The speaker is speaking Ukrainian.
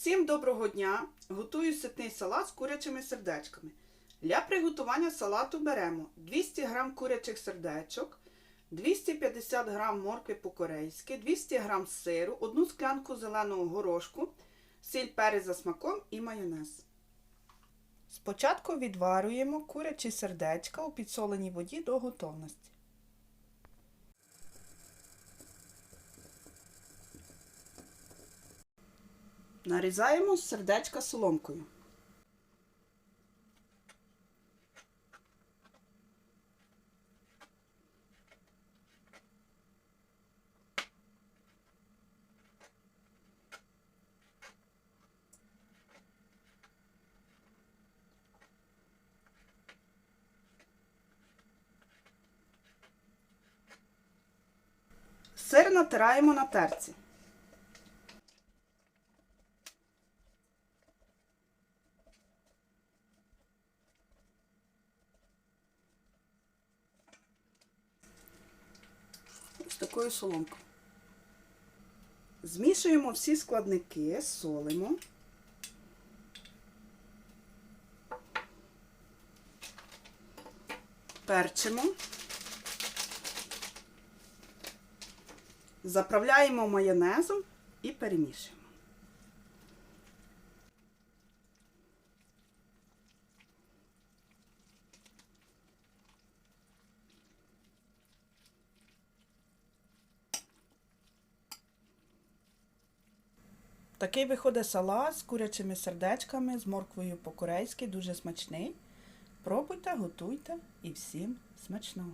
Всім доброго дня! Готую ситний салат з курячими сердечками. Для приготування салату беремо 200 г курячих сердечок, 250 г моркви по-корейськи, 200 г сиру, 1 склянку зеленого горошку, сіль перець за смаком і майонез. Спочатку відварюємо курячі сердечка у підсоленій воді до готовності. Нарізаємо сердечка соломкою. Сир натираємо на терці. Такою соломкою. Змішуємо всі складники, солимо. Перчимо. Заправляємо майонезом і перемішуємо. Такий виходить салат з курячими сердечками, з морквою по-корейськи, дуже смачний. Пробуйте, готуйте і всім смачного!